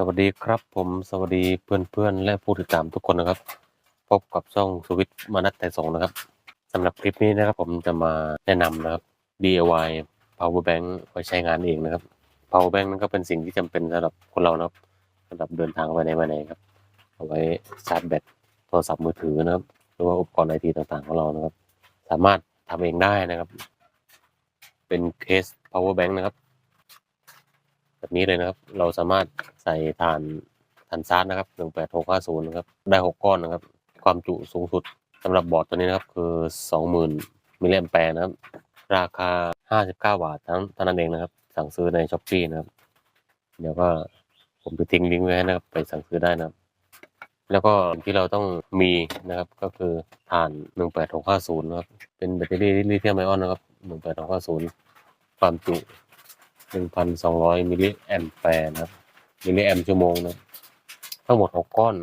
สวัสดีครับผมสวัสดีเพื่อนๆ และผู้ติดตามทุกคนนะครับ พบกับช่องสวิตมานัดแต่สงนะครับสำหรับคลิปนี้นะครับผมจะมาแนะนำนะครับ DIY power bank ไว้ใช้งานเองนะครับ power bank นั้นก็เป็นสิ่งที่จำเป็นสำหรับคนเรานะครับสำหรับเดินทางไปไหนมาไหนครับเอาไว้ชาร์จแบตโทรศัพท์มือถือนะครับ หรือว่าอุปกรณ์ไอทีต่างๆของเรานะครับ สามารถทำเองได้นะครับ เป็นเคส power bank นะครับ แบบนี้เลยนะครับ เราสามารถใส่ฐานฐานชาร์นะครับหนึ่งแปดหกห้าศูนย์นะครับ ได้หกก้อนนะครับ ความจุสูงสุดสำหรับบอร์ดตัวนี้นะครับ คือสองหมื่นมิลลิแอมแปร์นะครับ ราคาห้าสิบเก้าบาทเท่าเท่านั้นเองนะครับ สั่งซื้อในช้อปปี้นะครับ เดี๋ยวก็ผมจะทิ้งลิงก์ไว้ให้นะครับ ไปสั่งซื้อได้นะครับ แล้วก็ที่เราต้องมีนะครับ ก็คือฐานหนึ่งแปดหกห้าศูนย์นะครับ เป็นแบตเตอรี่ลิเธียมไอออนนะครับหนึ่งแปดหกห้าศูนย์ความจุ หนึ่งพันสองร้อยมิลลิแอมแปร์นะครับมิลลิแอมชั่วโมงนะทั้งหมดหกก้อน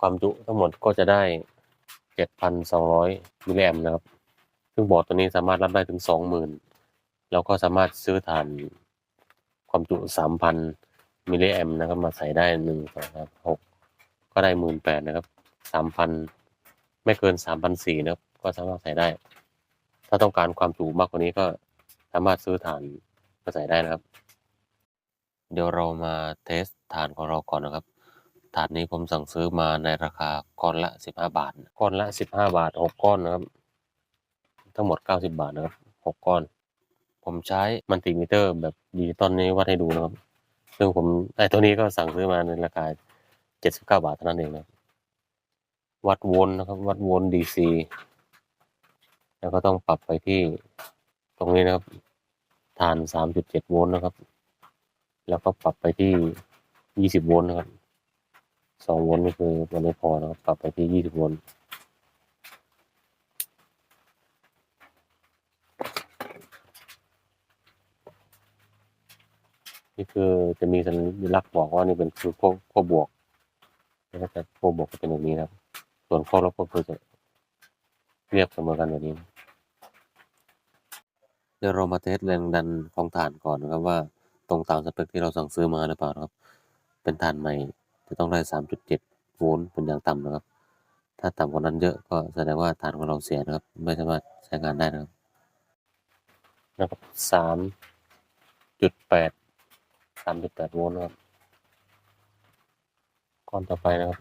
ความจุทั้งหมดก็จะได้เจ็ดพันสองร้อยมิลลิแอมนะครับ ซึ่งบอร์ดตัวนี้สามารถรับได้ถึงสองหมื่นแล้วก็สามารถซื้อฐานความจุสามพันมิลลิแอมนะครับ มาใส่ได้หนึ่งสองสามหกก็ได้หมื่นแปดนะครับสามพันไม่เกินสามพันสี่นะครับ ก็สามารถใส่ได้ ถ้าต้องการความจุมากกว่านี้ก็สามารถซื้อฐาน มาใส่ได้นะครับ เดี๋ยวเรามาเทสฐานของเราก่อนนะครับ ฐานนี้ผมสั่งซื้อมาในราคาก้อนละสิบห้าบาท ก้อนละสิบห้าบาทหกก้อนนะครับ ทั้งหมดเก้าสิบาทนะครับหกก้อน ผมใช้มัลติมิเตอร์แบบดิจิตอลนี้วัดให้ดูนะครับ ซึ่งผมไอ้ตัวนี้ก็สั่งซื้อมาในราคาเจ็ดสิบเก้าบาทเท่านั้นเองนะครับวัดโวล์นะครับ วัดโวลต์ดีซีแล้วก็ต้องปรับไปที่ตรงนี้นะครับ ฐานสามจุดเจ็ดโวลต์นะครับ แล้วก็ปรับไปที่ยี่สิบโวลต์นะครับสองโวลต์นี่คือมันไม่พอนะครับ ปรับไปที่ยี่สิบโวลต์นี่คือจะมีสัญลักษณ์บอกว่านี่เป็นคือขั้วขั้วบวกแล้วก็จะขั้วบวกจะเป็นแบบนี้นะครับ ส่วนขั้วลบก็คือจะเรียบเสมอกันแบบนี้ เดี๋ยวเรามาเทสแรงดันของฐานก่อนนะครับว่าตรงตามสเปคที่เราสั่งซื้อมาหรือเปล่าครับ เป็นฐานใหม่จะต้องได้ 3.7 โวลต์เป็นอย่างต่ำนะครับ ถ้าต่ำกว่านั้นเยอะก็แสดงว่าฐานของเราเสียนะครับ ไม่สามารถใช้งานได้นะครับนะครับสามจุดแปดสามจุดแปดโวลต์นะครับก้อนต่อไปนะครับ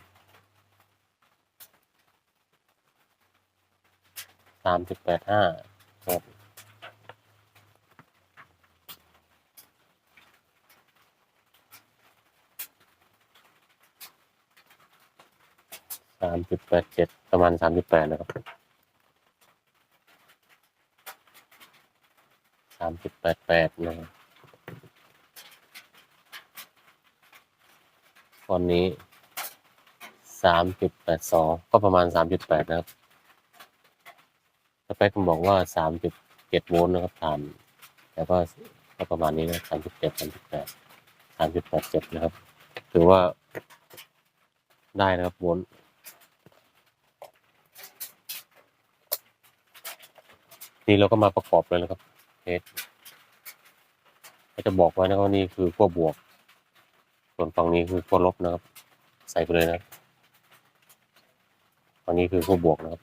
สามจุดแปดห้าครับ สามจุดแปดเจ็ดประมาณสามจุดแปดนะครับสามจุดแปดแปดนะตอนนี้สามจุดแปดสองก็ประมาณสามจุดแปดนะครับสเปคผมบอกว่าสามจุดเจ็ดโวลต์นะครับฐานแต่ก็ก็ประมาณนี้นะสามจุดเจ็ดสามจุดแปดสามจุดแปดเจ็ดนะครับ ถือว่าได้นะครับโวลต์ นี่เราก็มาประกอบเลยนะครับเทสก็จะบอกไว้นะครับว่านี่คือขั้วบวก ส่วนฝั่งนี้คือขั้วลบนะครับ ใส่ไปเลยนะฝั่งนี้คือขั้วบวกนะครับ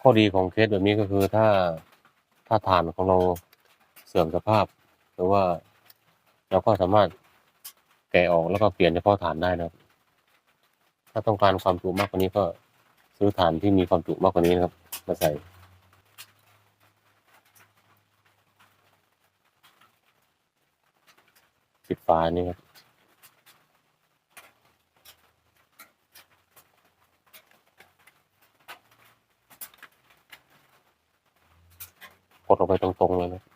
ข้อดีของเคสแบบนี้ก็คือถ้าถ้าฐานของเราเสื่อมสภาพ หรือว่า เราก็สามารถแกะออกแล้วก็เปลี่ยนเฉพาะฐานได้นะครับ ถ้าต้องการความจุมากกว่านี้ก็ซื้อฐานที่มีความจุมากกว่านี้นะครับ มาใส่ปิดฝานี่ครับกดลงไปตรงๆเลยนะ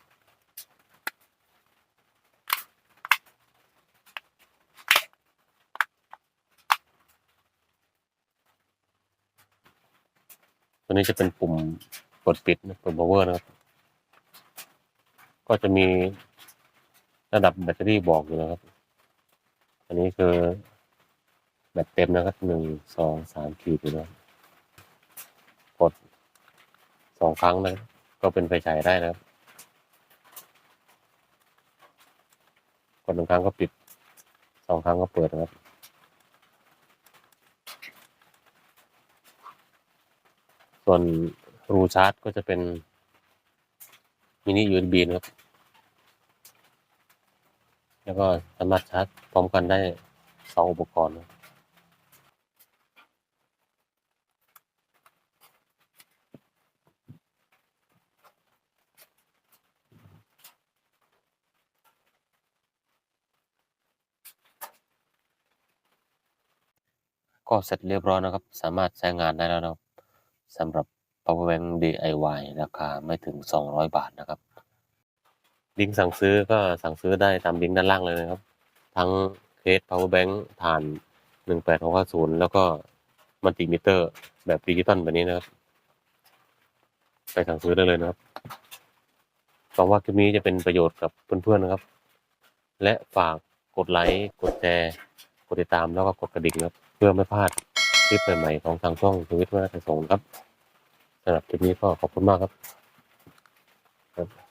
ตัวนี้จะเป็นปุ่มกดปิดนะปุ่ม power นะครับ ก็จะมีระดับแบตเตอรี่บอกอยู่นะครับ อันนี้คือแบตเต็มนะครับหนึ่งสองสามขีดอยู่แล้วสองครั้งนะก็เป็นไฟฉายได้นะครับ กดหนึ่งครั้งก็ปิดสองครั้งก็เปิดนะครับ ส่วนรูชาร์จก็จะเป็นมินิ USB นะครับ แล้วก็สามารถชาร์จพร้อมกันได้สองอุปกรณ์นะก็เสร็จเรียบร้อยนะครับ สามารถใช้งานได้แล้วนะครับ สำหรับ power bank DIY ราคาไม่ถึง 200 บาทนะครับ ลิงก์สั่งซื้อก็สั่งซื้อได้ตามลิงก์ด้านล่างเลยนะครับ ทั้งเคส power bank ฐาน 18650 แล้วก็มัลติมิเตอร์แบบดิจิตอลแบบนี้นะครับ ไปสั่งซื้อได้เลยนะครับหวังว่าคลิปนี้จะเป็นประโยชน์กับเพื่อนๆนะครับ และฝากกดไลค์ กดแชร์ กดติดตามแล้วก็กดกระดิ่งครับ เพื่อไม่พลาด คลิปใหม่ๆของทางช่องชีวิตวัฒนธรรมครับสำหรับคลิปนี้ก็ขอบคุณมากครับครับ